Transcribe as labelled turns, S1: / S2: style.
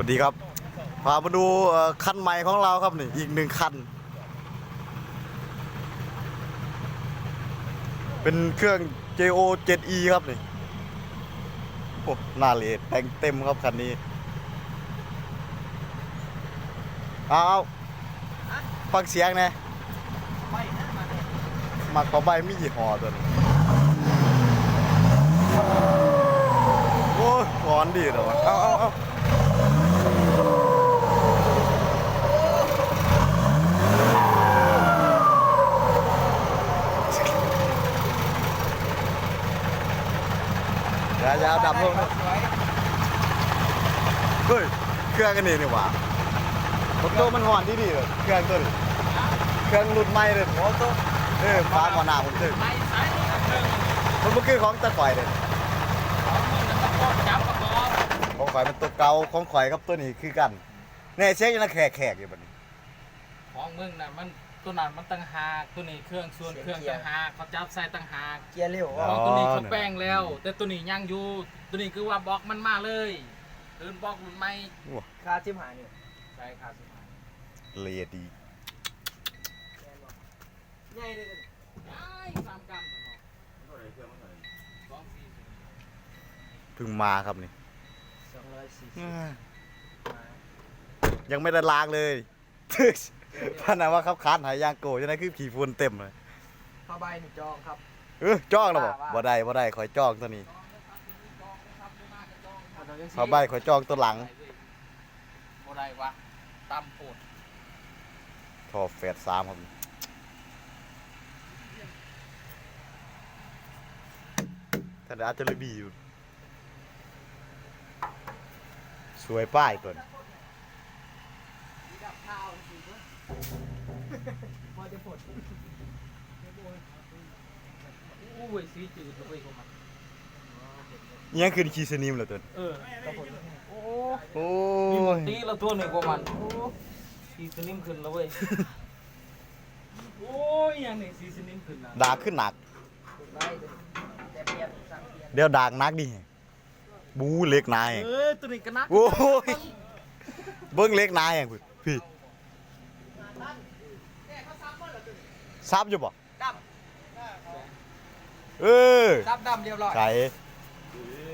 S1: วัสดีครับ พามาดูคันใหม่ของเราครับนี่อีกหนึ่งคัน เป็นเครื่อง JO 7E ครับนี่โอ้หน้าเลดแต่งเต็มครับคันนี้ เอาฟังเสียงนะมาขอใบมียี่ห้อตัวนี้โอ้ยร้อนดีเหรอวะเอาเอาเอา อย่าอย่าดับลงนะเฮ้ยเครื่องกันนี่นี่หว่าผมตัวมันห่อนดีดีเลยเครื่องตัวนี้เครื่องรุ่นใหม่เลยโอ้ตัวเออฟ้าก่อนหน้าผมถึง
S2: ไม่ใช่เครื่อง
S1: มันก็คือของตะข่อยเลย
S2: ของมึงนะตะกนจับประกอบ
S1: ของข่อยมันตัวเก่าของข่อยกับตัวนี้คือกันเนี่ยเช็คยังแขกแขกอยู่แบัดนี้
S2: ของมึงน่ะมัน ตัวนั้นมันตั้งหากตัวนี้เครื่องส่วนเครื่องตั้งหากเขาจับใส่ตั้งหาก
S3: เกียร์เร็ว
S2: ของตัวนี้เขาแป้งแล้ว แต่ตัวนี้ยังอยู่ตัวนี้คือว่าบล็อกมันมาเลยเดินบล็อกมันไม่
S3: คาทิมหานี่
S2: ใช่ครับสิมา
S1: เลียดี
S3: ใหญ่เลย
S2: ได้สามกรัมเนาะสองสี่สิบ
S1: เพิ่งมาครับนี่
S3: สองร้อยสี่สิบ
S1: ยังไม่ได้ล้างเลย พันนะว่าครับคานหายยางโกจะได้คือผีฝุ่นเต็มเลย
S3: ผ้าใบหนึ่งจองครับ
S1: เออจ้องแล้วบ่
S3: ว่าว่า
S1: บ่ได้บ่ได้ข่อยจ้องตัวนี้
S2: จองนะครับตัวนี้จองนะครับไม่มากก็จอง
S3: เอาจัง
S1: ผ้าใบข่อยจ้องตัวหลัง
S2: บ่ได้วะตำโพด
S1: ทอแฟดสามครับท่านอาจจะเลยดีอยู่สวยป้ายตัวนี้
S3: ดับข้าวสิเพอจะผล
S2: โอ้ยสีจืดเลยของมัน
S1: ยังคือคีสนิมเหรอตัว
S2: เออกับผมโอ้
S1: โอ้
S2: มีหม
S1: ย
S2: ตีละตัวหนึ่งกว่ามันโอ้สีสนิมขึ้นแล้วเว้ยโอ้ยยังนี่สีสนิมขึ้นนะ
S1: ด่าขึ้นหนัก
S3: เดี๋
S1: ยวด่ากนักดิบูเล็กนาย
S2: เออตัวนี้ก็นัก
S1: โอ้ยเบิ้งเล็กนายอย่างพี่ ซับอยู่บ่
S3: ดำ
S1: เออ
S3: ซับดำเรียบร้อย
S1: ใส่